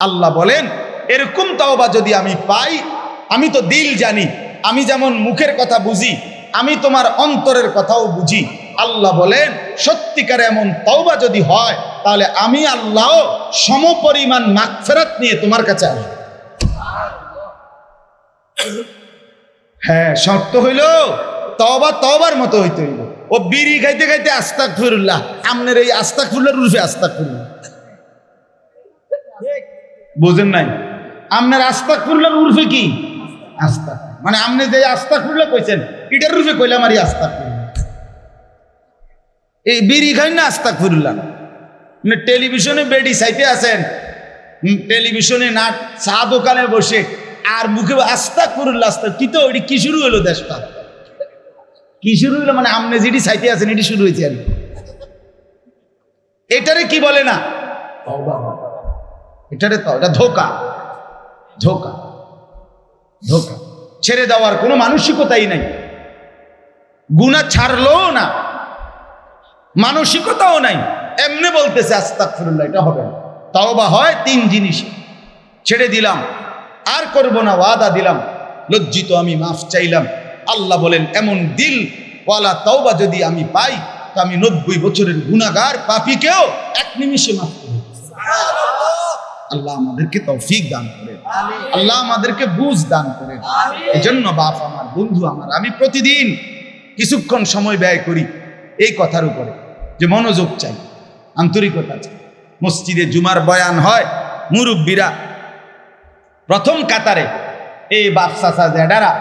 আল্লাহ বলেন, এরকম তওবা যদি আমি পাই, আমি তো দিল জানি, আমি যেমন মুখের কথা বুঝি, আমি তোমার অন্তরের কথাও বুঝি। আল্লাহ বলেন, সত্যিকার এমন তওবা যদি হয়, তাহলে আমি আল্লাহ সমপরিমাণ মাগফেরাত নিয়ে তোমার কাছে আসব। হ্যাঁ শর্ত হইল তবা তবার মতো হইতে হইল ও বিড়ি খাইতে খাইতে আস্তাক ফিরুল্লাহ আমনের এই আস্তাক ফুল্লার রুফে আস্তাক বুঝেন নাই? আপনার আস্তাক ফুল্লার উর্ফে কি? আস্তা মানে আপনি যে আস্তাক ফুল্লা কইছেন এটার রুফে কইলাম আর ফুল্লাহ এই বিড়ি খাই না আস্তাক ফুরুল্লাহ মানে টেলিভিশনে বেডি সাইতে আছেন টেলিভিশনে না চা দোকানে বসে আর মুখে আস্তাক ফুরুল্লাহ আস্তা কি তো এটি কি শুরু হলো দেশটা? কি শুরু হলো মানে আমনে যেটি সাইতে আছেন এটি শুরু হয়েছে আর এটারে কি বলে না? এটারে তো, এটা ধোকা। ধোকা। ধোকা। ছেড়ে দেওয়ার কোনো মানসিকতাই নাই। গুণা ছাড়লো না। মানসিকতাও নাই। এমনি বলতেছে আস্তাক এটা হবে না। তাও বা হয় তিন জিনিস। ছেড়ে দিলাম। আর করব না, ওয়াদা দিলাম। লজ্জিত আমি, মাফ চাইলাম। আল্লাহ বলেন, এমন দিল, ওয়ালা তাওবা যদি আমি পাই, তো আমি নব্বই বছরের গুণাগার পাপিকেও এক নিমিষে মাফ করি আল্লাহ আমাদেরকে তৌফিক দান করে আল্লাহ আমাদেরকে বুঝ দান করে এজন্য বাপ আমার বন্ধু আমার আমি প্রতিদিন কিছুক্ষণ সময় ব্যয় করি এই কথার উপরে যে মনোযোগ চাই আন্তরিকতা চাই। মসজিদে জুমার বয়ান হয় মুরব্বীরা প্রথম কাতারে এই বাপ চাচা জেডারা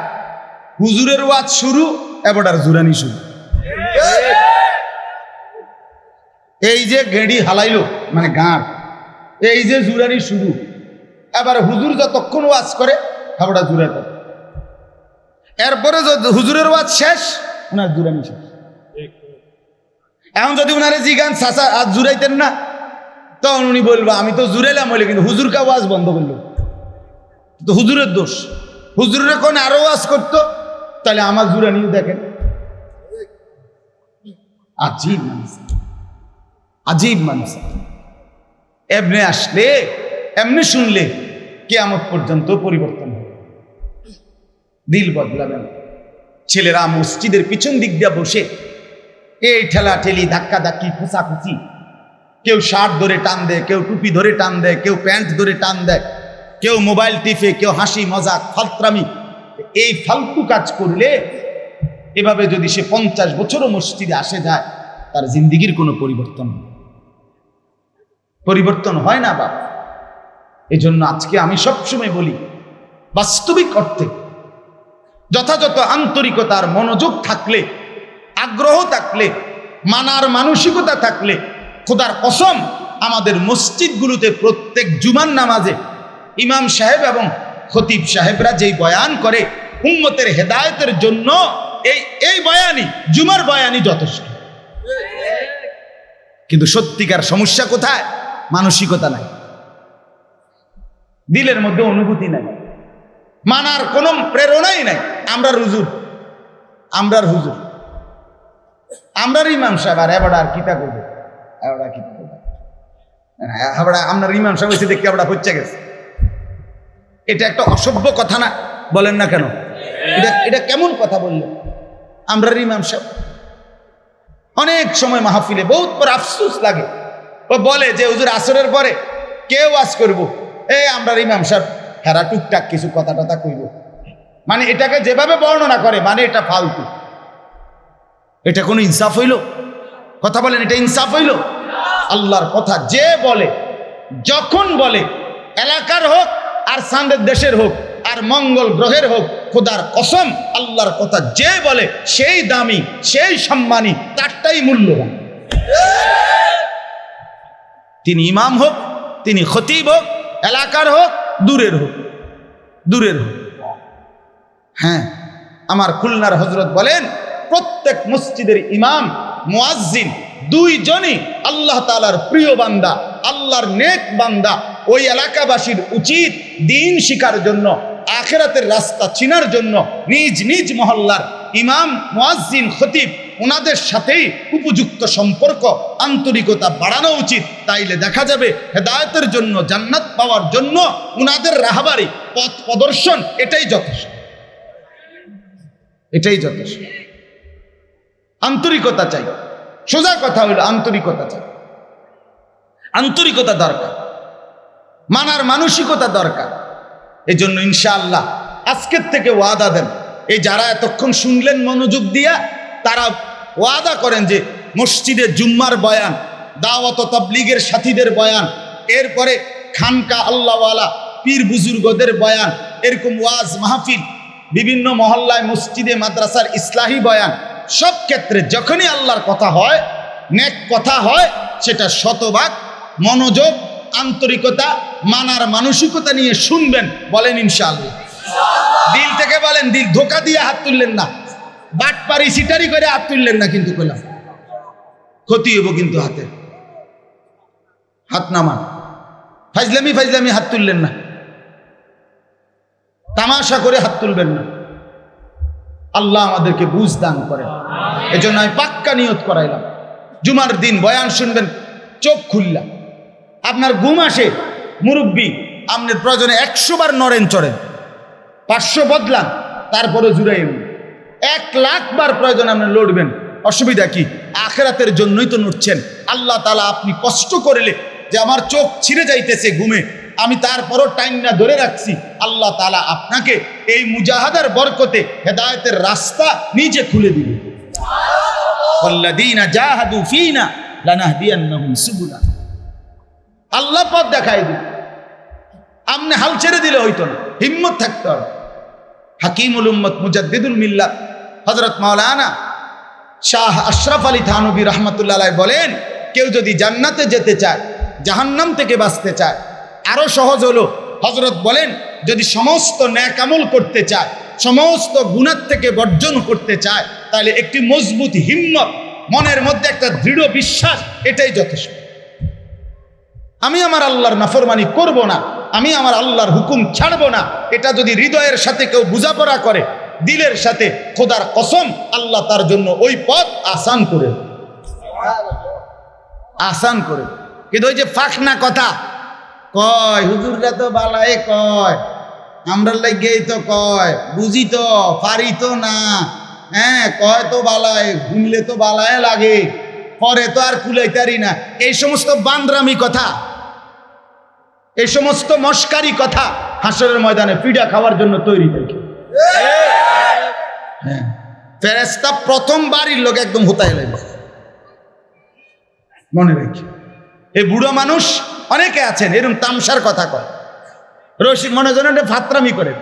হুজুরের ওয়াজ শুরু এবারটার জুরানি শুরু। এই যে গেড়ি হালাইলো মানে গাঁট এই যে জুরানি শুরু। এবার হুজুর যতক্ষণ ওয়াজ করে খাবারটা জুড়াতে এরপরে হুজুরের ওয়াজ শেষ, ওনার জুরানি শেষ। এখন যদি ওনারে জিগান, চাচা আজ জুরাইতেন না, তখন উনি বলব, আমি তো জুড়াইলাম বলে, কিন্তু হুজুর কা ওয়াজ বন্ধ করল। তো হুজুরের দোষ। হুজুরের কোন আরও ওয়াজ করতো, তাহলে আমার জুরানিও দেখেন। আজীব মানুষ। আজীব মানুষ। এমনি আসলে, এমনি শুনলে কেয়ামত পর্যন্ত পরিবর্তন হবে দিল বদলাবে না। ছেলেরা মসজিদের পিছন দিক দিয়ে বসে এই ঠেলা ঠেলি ধাক্কা ধাক্কি খুঁচাখুচি কেউ শার্ট ধরে টান দেয়, কেউ টুপি ধরে টান দেয়, কেউ প্যান্ট ধরে টান দেয়, কেউ মোবাইল টিপে, কেউ হাসি, মজাক, ফালত্রামি এই ফালতু কাজ করলে এভাবে যদি সে পঞ্চাশ বছরও মসজিদে আসে যায়, তার জিন্দিগির কোনো পরিবর্তন হয় না। পরিবর্তন হয় না বাবা জন্য আজকে আমি সবসময় বলি, বাস্তবিক অর্থে যথাযথ আন্তরিকতার মনোযোগ থাকলে, আগ্রহ থাকলে, মানার মানসিকতা থাকলে, খোদার কসম আমাদের মসজিদগুলোতে প্রত্যেক জুমার নামাজে ইমাম সাহেব এবং খতিব সাহেবরা যেই বয়ান করে, উম্মতের হেদায়তের জন্য এই এই বয়ানই, জুমার বয়ানই যথেষ্ট। কিন্তু সত্যিকার সমস্যা কোথায়? মানসিকতা নাই। দিলের মধ্যে অনুভূতি নাই। মানার কোনো প্রেরণাই নাই। আমরা হুজুর। আমরার হুজুর। আমরার ইমাম সাহেব, আর এবার আর কিতা করব? এবার কিতা করব? এবার আপনার ইমাম সাহেব এসে দেখতে আমরা হচ্ছে গেছে। এটা একটা অসভ্য কথা না, বলেন না কেন? এটা এটা কেমন কথা বললেন? আমরার ইমাম সাহেব। অনেক সময় মাহফিলে বহুত পর আফসুস লাগে। ও বলে যে, হুজুর, আসরের পরে কেউ আজ করব? এই আমরা ইমাম সাহেব, হেরা টুকটাক কিছু কথা টথা কইব। মানে এটাকে যেভাবে বর্ণনা করে মানে এটা ফালতু। এটা কোনো ইনসাফ হইল? কথা বলেন, এটা ইনসাফ হইল? আল্লাহর কথা যে বলে, যখন বলে, এলাকার হোক আর সান্দের দেশের হোক আর মঙ্গল গ্রহের হোক, খোদার কসম, আল্লাহর কথা যে বলে, সেই দামি, সেই সম্মানী, তারটাই মূল্যবান। তিনি ইমাম হোক, তিনি খতিব হোক, এলাকার হোক, দূরের হোক দূরের হোক। হ্যাঁ আমার খুলনার হজরত বলেন, প্রত্যেক মসজিদের ইমাম, মুয়াজ্জিন, দুইজনই আল্লাহ তালার প্রিয় বান্দা, আল্লাহর নেক বান্দা। ওই এলাকাবাসীর উচিত দিন শিকার জন্য, আখেরাতের রাস্তা চিনার জন্য নিজ নিজ মহল্লার ইমাম, মুয়াজ্জিন, খতিব ওনাদের সাথেই উপযুক্ত সম্পর্ক, আন্তরিকতা বাড়ানো উচিত। তাইলে দেখা যাবে হেদায়তের জন্য, জান্নাত পাওয়ার জন্য ওনাদের রাহাবারি, পথ প্রদর্শন এটাই যথেষ্ট। এটাই যথেষ্ট। আন্তরিকতা চাই। সোজা কথা হলো আন্তরিকতা চাই। আন্তরিকতা দরকার। মানার মানসিকতা দরকার। এজন্য ইনশাআল্লাহ আজকের থেকে ওয়াদা দেন। এই যারা এতক্ষণ শুনলেন মনোযোগ দিয়া, তারা ওয়াদা করেন যে মসজিদে জুম্মার বয়ান, দাওয়াত তাবলিগের সাথীদের বয়ান, এরপরে খানকা আল্লাহওয়ালা পীর বুজুর্গদের বয়ান, এরকম ওয়াজ মাহফিল, বিভিন্ন মহল্লায় মসজিদে মাদ্রাসার ইসলাহী বয়ান, সব ক্ষেত্রে যখনই আল্লাহর কথা হয়, নেক কথা হয়, সেটা শতভাগ মনোযোগ, আন্তরিকতা, মানার মানসিকতা নিয়ে শুনবেন, বলেন ইনশাআল্লাহ। দিল থেকে বলেন, দিল ধোকা দিয়ে হাত তুললেন না। বাটপারি সিটারি করে হাত তুললেন না কিন্তু কইলাম ক্ষতি হইব কিন্তু হাতে। হাত নামান। ফাইজলামি ফাইজলামি হাত তুললেন না। তামাশা করে হাত তুলবেন না। আল্লাহ আমাদেরকে বুঝ দান করেন। এজন্য আমি পাক্কা নিয়ত করাইলাম। জুমার দিন বয়ান শুনবেন, চোখ খুললাম আপনার ঘুম আসে, মুরব্বী আপনার প্রয়োজনে একশো বার নরেন চড়েন। পাঁচশো বদলাম তারপরে জুড়াই এক লাখ বার প্রয়োজন আপনি লড়বেন। অসুবিধা কি? আখেরাতের জন্যই তো নড়ছেন আল্লাহ তালা আপনি কষ্ট করলে যে আমার চোখ ছিঁড়ে যাইতেছে ঘুমে, আমি তারপরও টাইম না ধরে রাখছি। আল্লাহ তালা আপনাকে এই মুজাহাদার বরকতে হেদায়তের রাস্তা নিজে খুলে দিবে। আল্লাহ পথ দেখাই দিবে। আমনে হাল ছেড়ে দিলে হইতো না। হিম্মত থাকতে হবে। হাকিমুল উম্মত মুজাদ্দিদুল মিল্লাত হজরত মাওলানা শাহ আশরাফ আলী থানবী রহমতুল্লাহ বলেন, কেউ যদি জান্নাতে যেতে চায়, জাহান্নাম থেকে বাঁচতে চায় আরও সহজ হলো হজরত বলেন, যদি সমস্ত ন্যাকামল করতে চায়, সমস্ত গুণার থেকে বর্জন করতে চায়, তাহলে একটি মজবুত হিম্মত, মনের মধ্যে একটা দৃঢ় বিশ্বাস, এটাই যথেষ্ট। আমি আমার আল্লাহর নাফরমানি করব না। আমি আমার আল্লাহর হুকুম ছাড়ব না। এটা যদি হৃদয়ের সাথে কেউ বোঝাপড়া করে, দিলের সাথে খোদার কসম, আল্লাহ তার জন্য ওই পথ আসান করে আসান করে কিন্তু ওই যে ফাঁকনা কথা, কয়, হুজুররা তো বালায় কয়, আমরা লাগেই তো কয়, বুঝি তো, পারি তো না। হ্যাঁ কয় তো বালায়, ঘুমলে তো বালায় লাগে, পরে তো আর কুলাইতারি না। এই সমস্ত বান্দ্রামি কথা এই সমস্ত মস্কারি কথা হাসরের ময়দানে পিঠা খাওয়ার জন্য তৈরি থাকে। হ্যাঁ। ফেরেস্তা প্রথম বাড়ির লোক একদম হোতায় লাগবে মনে রাখি। এই বুড়ো মানুষ অনেকে আছেন এরকম তামসার কথা কয়। রসিক মনে জন ফাত্রামি করেন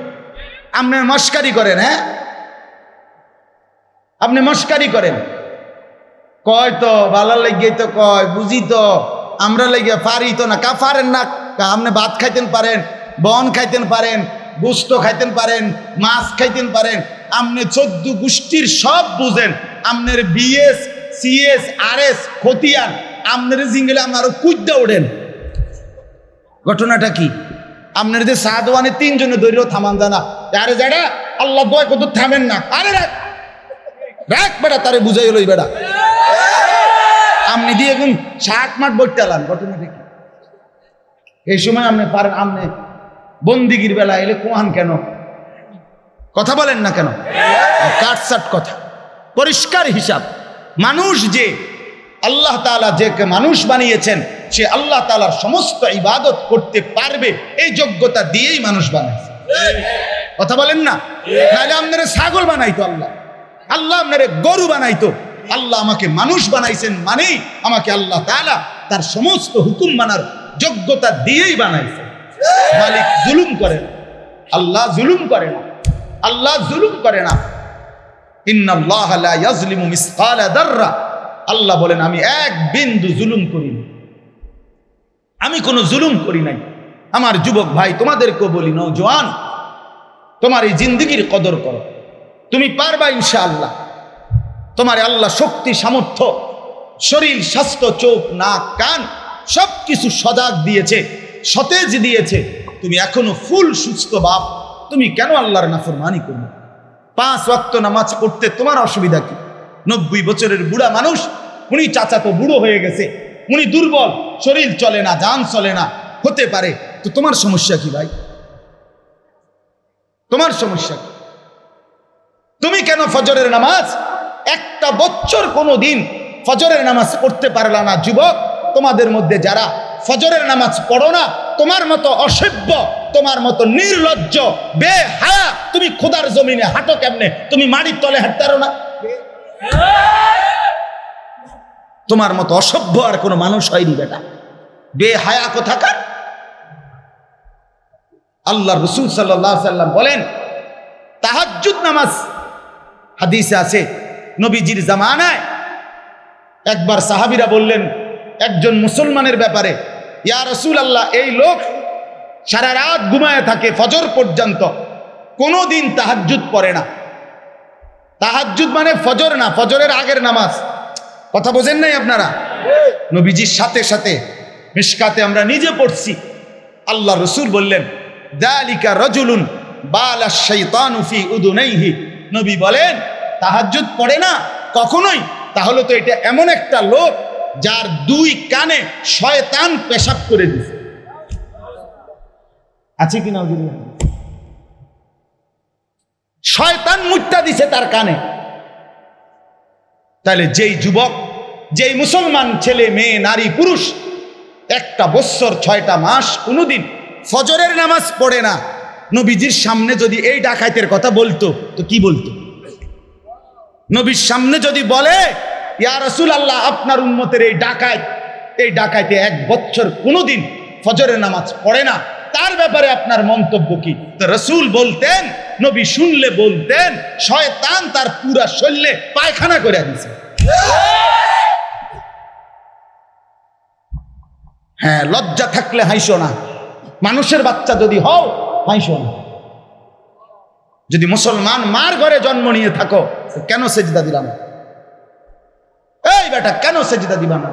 আপনি মস্কারি করেন হ্যাঁ? আপনি মস্কারি করেন। কয় তো ভালো লাগিয়ে তো কয়, বুঝি তো, আমরা লেগে পারি তো না কা পারেন না আপনি ভাত খাইতেন পারেন, বন খাইতেন পারেন, গুস্ত খাইতেন পারেন, মাছ খাইতেন পারেন, আপনি চোদ্দ গোষ্ঠীর সব বুঝেন। আপনার বিএস, সিএস আর এস খতিয়ান, আপনার জিঙ্গলে আপনারও কুদ্দা ওঠেন। ঘটনাটা কি? আপনার যে সাদওয়ানে তিনজনে দৈর্য থামান জানা আরে যারা আল্লাহ দয় কত থামেন না। আরে রাখ রাখ বেটা, তারে বুঝাই লই বেটা। আপনি দিয়ে এখন ষাট মাঠ বইতে আলাম ঘটনাটা কি? এই সময় আপনি পারেন আপনি বন্দিগির বেলা এলে কোহান কেন? কথা বলেন না কেন? কাটসাট কথা। পরিষ্কার হিসাব। মানুষ যে আল্লাহ তাআলা যে মানুষ বানিয়েছেন, সে আল্লাহ তাআলার সমস্ত ইবাদত করতে পারবে, এই যোগ্যতা দিয়েই মানুষ বানাইছে। কথা বলেন না? নাহলে আপনারা ছাগল বানাইতো আল্লাহ। আল্লাহ আপনারে গরু বানাইতো। আল্লাহ আমাকে মানুষ বানাইছেন মানেই আমাকে আল্লাহ তাআলা তার সমস্ত হুকুম মানার যোগ্যতা দিয়েই বানাইছে। মালিক জুলুম করে না। আল্লাহ জুলুম করে না। আল্লাহ জুলুম করে না। আল্লাহ বলেন, আমি এক বিন্দু জুলুম করি না। আমি কোনো জুলুম করি নাই। আমার যুবক ভাই তোমাদেরকে বলি নৌজওয়ান তোমার এই জিন্দগির কদর করো। তুমি পারবা ইনশাআল্লাহ। তোমার আল্লাহ শক্তি, সামর্থ্য, শরীর, স্বাস্থ্য, চোখ, নাক, কান সব কিছু সজাগ দিয়েছে, সতেজ দিয়েছে। তুমি এখনও ফুল সুস্থ বাপ। তুমি কেন আল্লাহর নাফরমানি করবে? পাঁচ ওয়াক্ত নামাজ পড়তে তোমার অসুবিধা কি? নব্বই বছরের বুড়া মানুষ, উনি চাচা তো বুড়ো হয়ে গেছে। উনি দুর্বল, শরীর চলে না, যান চলে না, হতে পারে। তো তোমার সমস্যা কি ভাই? তোমার সমস্যা কি? তুমি কেন ফজরের নামাজ? একটা বছর কোনো দিন ফজরের নামাজ পড়তে পারলা না, যুবক। তোমাদের মধ্যে যারা ফজরের নামাজ পড়ো না, তোমার মতো অসভ্য, তোমার মতো নির্লজ্জ, বেহায়া, তুমি খোদার জমিনে হাঁটো কেমনে? তুমি মাটির তলে হাঁটতারো না। তোমার মতো অসভ্য আর কোনো মানুষ হয়নি বেটা। বে হায়া কোথাকার? আল্লাহ রসুল সাল্লাহ সাল্লাম বলেন, তাহাজ্জুদ নামাজ, হাদিসে আছে, নবীজির জামানায় একবার সাহাবিরা বললেন একজন মুসলমানের ব্যাপারে, ইয়া রসুল আল্লাহ এই লোক সারা রাত ঘুমায় থাকে, ফজর পর্যন্ত। কোনো দিন তাহাজ্জুদ পড়ে না। তাহাজ্জুদ মানে ফজর না, ফজরের আগের নামাজ। কথা বোঝেন নাই আপনারা? নবীজির সাথে সাথে মিসকাতে আমরা নিজে পড়ছি। আল্লাহ রসুল বললেন, দালিকা রজুলুন বালা শাইতানু ফি উদুনাইহি। নবী বলেন, তাহাজ্জুদ পড়ে না কখনোই? তাহলে তো এটা এমন একটা লোক যার দুই কানে শয়তান পেশাব করে দিছে। আছে কি শয়তান মুট্টা দিছে তার কানে। তাহলে যেই যুবক, যেই মুসলমান ছেলে, মেয়ে, নারী, পুরুষ, একটা বৎসর ছয়টা মাস কোনোদিন ফজরের নামাজ পড়ে না। নবীজির সামনে যদি এই ডাকাইতের কথা বলতো, তো কি বলতো? নবীর সামনে যদি বলে ইয়া রসুল আল্লাহ আপনার উন্মতের এই ডাকাত এই ডাকাইতে এক বছর কোনোদিন ফজরের নামাজ পড়ে না। তার ব্যাপারে আপনার মন্তব্য কি? রসুল বলতেন, নবী শুনলে বলতেন, শয়তান তার পুরা শরীরে পায়খানা করে দিছে হ্যাঁ লজ্জা থাকলে হাইসো না। মানুষের বাচ্চা যদি হও হাইসো না। যদি মুসলমান মার ঘরে জন্ম নিয়ে থাকো, কেন সেজদা দিলাম? এই বেটা, কেন সেজদা দিবা না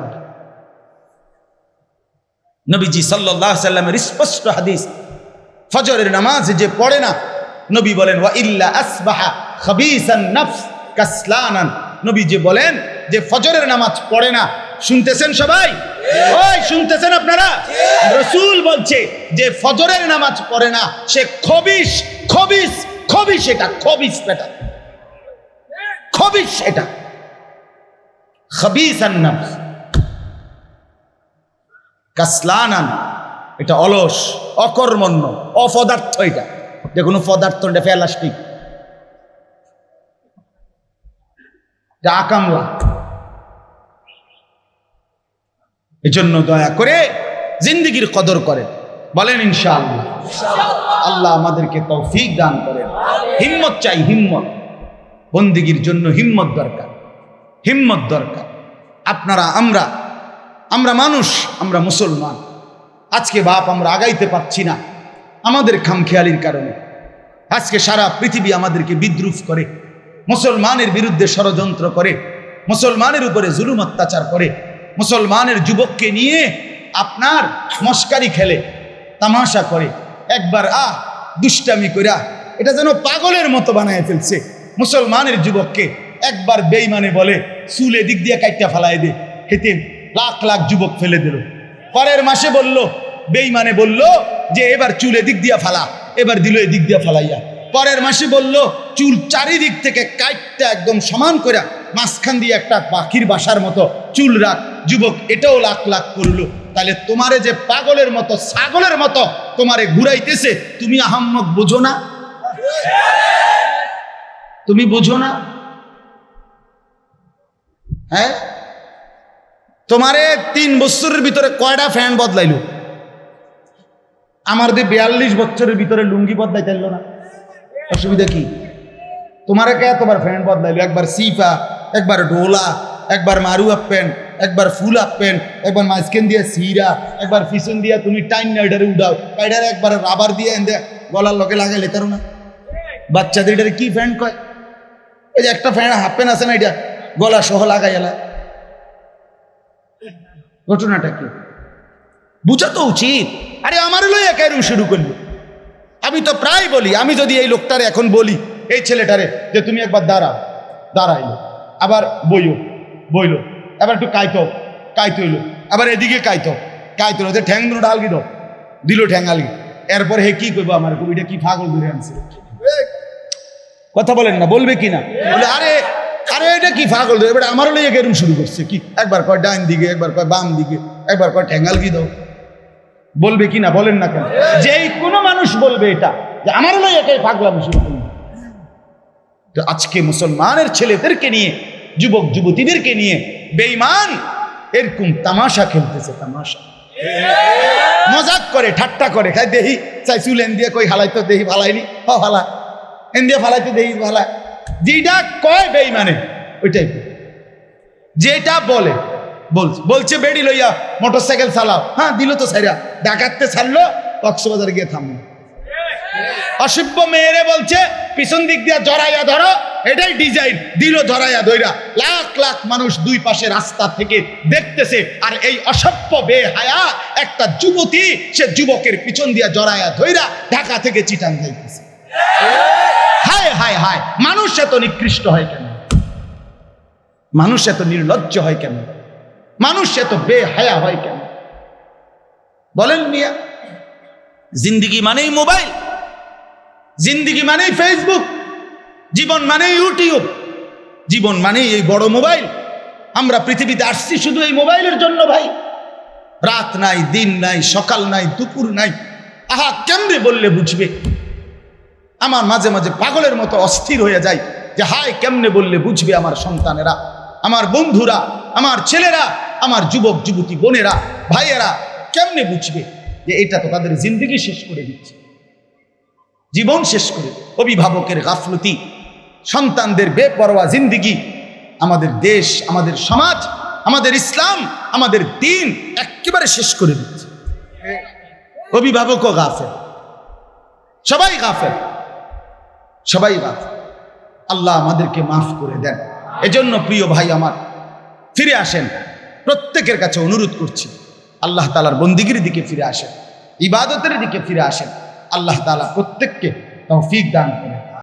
নবীজি সাল্লাহ সাল্লামের স্পষ্ট হাদিস, ফজরের নামাজ যে পড়ে না, নবী বলেন, ওয়া ইল্লা আসবাহা খাবিসান নফস কাসলানান। নবী যে বলেন যে, ফজরের নামাজ পড়ে না। শুনতেছেন সবাই? ওই, শুনতেছেন আপনারা? রসুল বলছে যে, ফজরের নামাজ পড়ে না, সে খবিস খবিস খবিস এটা খবিস বেটা। খবিস এটা। কাসলানান, এটা অলস, অকর্মণ্য, অপদার্থ এটা। যে পদার্থ এটা ফেলাস্টিক আকামলা। এই জন্য দয়া করে জিন্দিগির কদর করেন। বলেন ইনশাআল্লাহ। আল্লাহ আমাদেরকে তৌফিক দান করেন। হিম্মত চাই, হিম্মত। বন্দিগির জন্য হিম্মত দরকার। হিম্মত দরকার। আপনারা আমরা আমরা মানুষ, আমরা মুসলমান। আজকে বাপ আমরা আগাইতে পারছি না, আমাদের খামখেয়ালির কারণে। আজকে সারা পৃথিবী আমাদেরকে বিদ্রুপ করে, মুসলমানের বিরুদ্ধে ষড়যন্ত্র করে, মুসলমানের উপরে জুলুম অত্যাচার করে, মুসলমানের যুবককে নিয়ে আপনার মস্কারি খেলে, তামাশা করে, একবার আহ দুষ্টামি কইরা, এটা যেন পাগলের মতো বানায় ফেলছে, মুসলমানের যুবককে। একবার বেইমানে বলে, চুল এদিক দিয়ে কাইটা ফালাই দে। হেতে লাখ লাখ যুবক ফেলে দিল। পরের মাসে বলল বেইমানে বলল যে, এবার চুল এদিক দিয়া ফালা, এবার দিল এদিক দিয়া ফালাইয়া। পরের মাসে বলল, চুল চারিদিক থেকে কাইটটা একদম সমান করে মাঝখান দিয়ে একটা পাখির বাসার মতো চুল রাখ। যুবক, এটাও লাখ লাখ করল। তাহলে তোমারে যে পাগলের মতো, ছাগলের মতো তোমারে ঘুরাইতেছে, তুমি আহাম্মক বোঝো না? তুমি বোঝো না? হ্যাঁ? তোমারে তিন বছরের ভিতরে কয়টা ফ্যান বদলাইলো? আমার দিয়ে বিয়াল্লিশ বছরের ভিতরে লুঙ্গি বদলাইতে না। অসুবিধা কি? তোমারে কে তোমার ফ্যান বদলাইলো? একবার সিফা, একবার ডোলা, একবার মারু প্যান্ট, একবার ফুল আপ প্যান্ট, একবার মাঝখান দিয়ে সিরা, একবার পিছন দিয়া তুমি টাইম নাইডারে উঠাও কাইডারে একবার রাবার দিয়ে এনে গলার লগে লাগাইলে তারো না। বাচ্চাদের কি ফ্যান কয়? এই যে একটা ফ্যান হাফ প্যান্ট আছে না এটা? গলা সহ লাগাই এলা ঘটনাটা কি? বুঝা তো উচিত। আরে আমার লইয়া কেন শুরু করল। আমি তো প্রায় বলি, আমি যদি এই লোকটারে এখন বলি, এই ছেলেটারে, যে তুমি একবার দাঁড়াও দাঁড়াইলো, আবার বইও, বইলো এবার একটু কাইতো কাইতো হইল আবার এদিকে কাইতো কাইতো যে ঠ্যাং দুটো ডালগি দাও, দিল ঠ্যাং আলগি। এরপর হে কি করব আমার কবিটা কি পাগল ধরে আনছে? কথা বলেন না, বলবে কি না বলে, আরে আরে এটা কি ধরে এবার আমারও লেগে এরম শুরু করছে। কি? একবার কয় ডাইন দিকে, একবার কয় বাম দিকে, একবার কয় ঠ্যাঙ্গাল কি দাও? বলবে কি না? বলেন না কেন? যেই কোনো মানুষ বলবে এটা। যে আমারও নয় একাই পাগলাম শুরু তো আজকে মুসলমানের ছেলেদেরকে নিয়ে, যুবক যুবতীদেরকে নিয়ে বেঈমান এরকম তামাশা খেলতেছে, তামাশা। মজাক করে, ঠাট্টা করে খাই দেহি, চাই চুল এন দিয়ে কই হালাই তো দেহি ফালাইনি? হ, ফালা। এন দিয়ে ফালাইতে, দেহি ফালা। যেটা কয় বেঈমানে ওইটাই যেটা বলে, বলছে বেড়ি লইয়া মোটর সাইকেল চালাও। হ্যাঁ দিল তো সাইরা ডাকাতে ছাড়লো, কক্সবাজার গিয়ে থামলো। অসভ্য মেয়েরে বলছে, পিছন দিক দিয়ে জড়াইয়া ধরো, এটাই ডিজাইন। দিল ধরাইয়া ধইরা। লাখ লাখ মানুষ দুই পাশে রাস্তা থেকে দেখতেছে, আর এই অসভ্য বে বেহায়া একটা যুবতী, সে যুবকের পিছন দিয়া জড়াইয়া ধইরা ঢাকা থেকে চিটান যাইতেছে। হায় হায় হায়, মানুষ এত নিকৃষ্ট হয় কেন? মানুষ এত নির্লজ্জ হয় কেন? মানুষ এত বেহায়া হয় কেন? বলেন মিয়া, জিন্দিগি মানেই মোবাইল, জিন্দিগি মানেই ফেসবুক, জীবন মানেই ইউটিউব, জীবন মানেই এই বড় মোবাইল। আমরা পৃথিবীতে আসছি শুধু এই মোবাইলের জন্য ভাই। রাত নাই, দিন নাই, সকাল নাই, দুপুর নাই। আহা, কেমনে বললে বুঝবে? আমার মাঝে মাঝে পাগলের মতো অস্থির হয়ে যায় যে, হায়, কেমনে বললে বুঝবে আমার সন্তানেরা, আমার বন্ধুরা, আমার ছেলেরা, আমার যুবক, যুবতী বোনেরা, ভাইয়েরা, কেমনে বুঝবে যে, এটা তো তাদের জিন্দগি শেষ করে দিচ্ছে। জীবন শেষ করে, অভিভাবকের গাফলতি, সন্তানদের বেপরোয়া জিন্দিগি, আমাদের দেশ, আমাদের সমাজ, আমাদের ইসলাম, আমাদের দিন একেবারে শেষ করে দিচ্ছে। অভিভাবকও গাফেল, সবাই গাফেল। সবাই বাদ। আল্লাহ আমাদেরকে মাফ করে দেন। এজন্য প্রিয় ভাই আমার, ফিরে আসেন। প্রত্যেকের কাছে অনুরোধ করছি, আল্লাহ তালার বন্দিগির দিকে ফিরে আসেন। ইবাদতের দিকে ফিরে আসেন। আল্লাহ তালা প্রত্যেককে তৌফিক দান করেন।